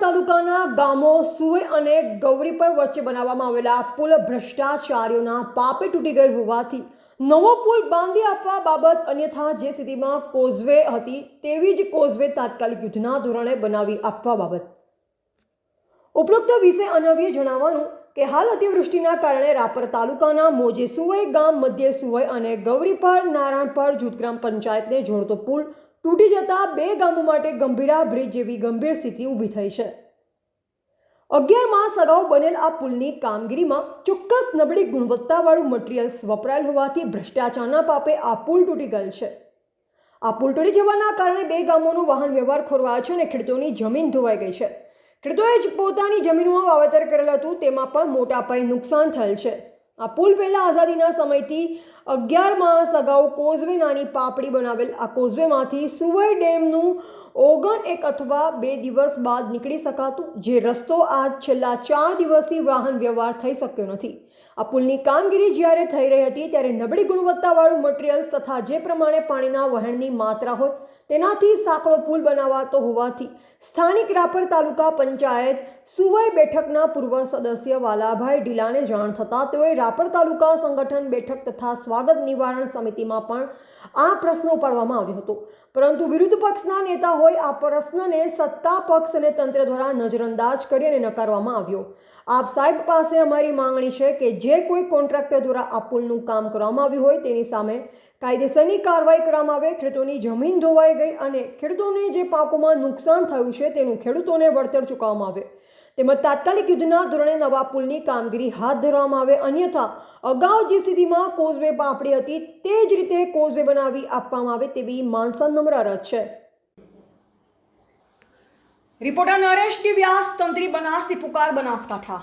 તાલુકાના ગામો સુઈ અને ગૌરીપર વચ્ચે બનાવવામાં આવેલા પુલ ભ્રષ્ટાચારીઓના પાપે તૂટી ગયેલ હોવાથી નવો પુલ બાંધી આપવા બાબત અન્યથા જે સ્થિતિમાં કોઝવે હતી તેવી જ કોઝવે તાત્કાલિક યુદ્ધના ધોરણે બનાવી આપવા બાબત. ઉપરોક્ત વિશે અનવ્ય જણાવવાનું કે હાલ અતિવૃષ્ટિના કારણે રાપર તાલુકાના મોજે સુવઈ ગામ મધ્ય સુવઈ અને ગૌરીપર નારાયણપર જૂથ ગ્રામ પંચાયતને જોડતો પુલ તૂટી જતા બે ગામો માટે ગંભીરા બ્રિજ જેવી ગંભીર સ્થિતિ ઊભી થઈ છે. અગિયાર માસ અગાઉ બનેલ આ પુલની કામગીરીમાં ચોક્કસ નબળી ગુણવત્તાવાળું મટીરિયલ્સ વપરાયેલ હોવાથી ભ્રષ્ટાચારના પાપે આ પુલ તૂટી ગયેલ છે. આ પુલ તૂટી જવાના કારણે બે ગામોનો વાહન વ્યવહાર ખોરવાયો છે અને ખેડૂતોની જમીન ધોવાઈ ગઈ છે. ખેડૂતોએ જ પોતાની જમીનમાં વાવેતર કરેલ હતું, તેમાં પણ મોટા પાયે નુકસાન થયેલ છે. આ પુલ પહેલાં આઝાદીના સમયથી અગિયાર માસ અગાઉ કોઝવે નાની પાપડી બનાવેલ. આ કોઝવેમાંથી સુવઈ ડેમનું ઓગન એક અથવા બે દિવસ બાદ નીકળી શકાતું, જે રસ્તો આજ છેલ્લા ચાર દિવસથી વાહન વ્યવહાર થઈ શક્યો નથી. આ પુલની કામગીરી જ્યારે થઈ રહી હતી, ત્યારે નબળી ગુણવત્તાવાળું મટીરિયલ્સ તથા જે પ્રમાણે પાણીના વહેણની માત્રા હોય તેનાથી સાંકળો પુલ બનાવાતો હોવાથી સ્થાનિક રાપર તાલુકા પંચાયત સુવઈ બેઠકના પૂર્વ સદસ્ય વાલાભાઈ ઢીલાને જાણ થતાં તેઓએ રાપર તાલુકા સંગઠન બેઠક તથા સ્વાગત નિવારણ સમિતિમાં પણ આ પ્રશ્ન ઉપાડવામાં આવ્યો હતો. પરંતુ વિરુદ્ધ પક્ષના નેતા હોય આ પ્રશ્નને સત્તા પક્ષ અને તંત્ર દ્વારા નજરઅંદાજ કરી અને નકારવામાં આવ્યો. આપ સાહેબ પાસે અમારી માંગણી છે કે જે કોઈ કોન્ટ્રાક્ટર દ્વારા આ પુલનું કામ કરવામાં આવ્યું હોય તેની સામે કાયદેસરની કાર્યવાહી કરવામાં આવે, ખેડૂતોની જમીન ધોવાઈ ગઈ અને ખેડૂતોને જે પાકોમાં નુકસાન થયું છે તેનું ખેડૂતોને વળતર ચૂકવવામાં આવે. તેમજ તાત્કાલિક યુદ્ધના ધોરણે નવા પુલની કામગીરી હાથ ધરવામાં આવે, અન્યથા અગાઉ જે સ્થિતિમાં કોઝવે પાપડી હતી તે જ રીતે કોઝવે બનાવી આપવામાં આવે તેવી માનસન નમ્ર અરજ છે. રિપોર્ટર નરેશ ડી વ્યાસ તંત્રી બનાસી પુકાર બનાસકાંઠા.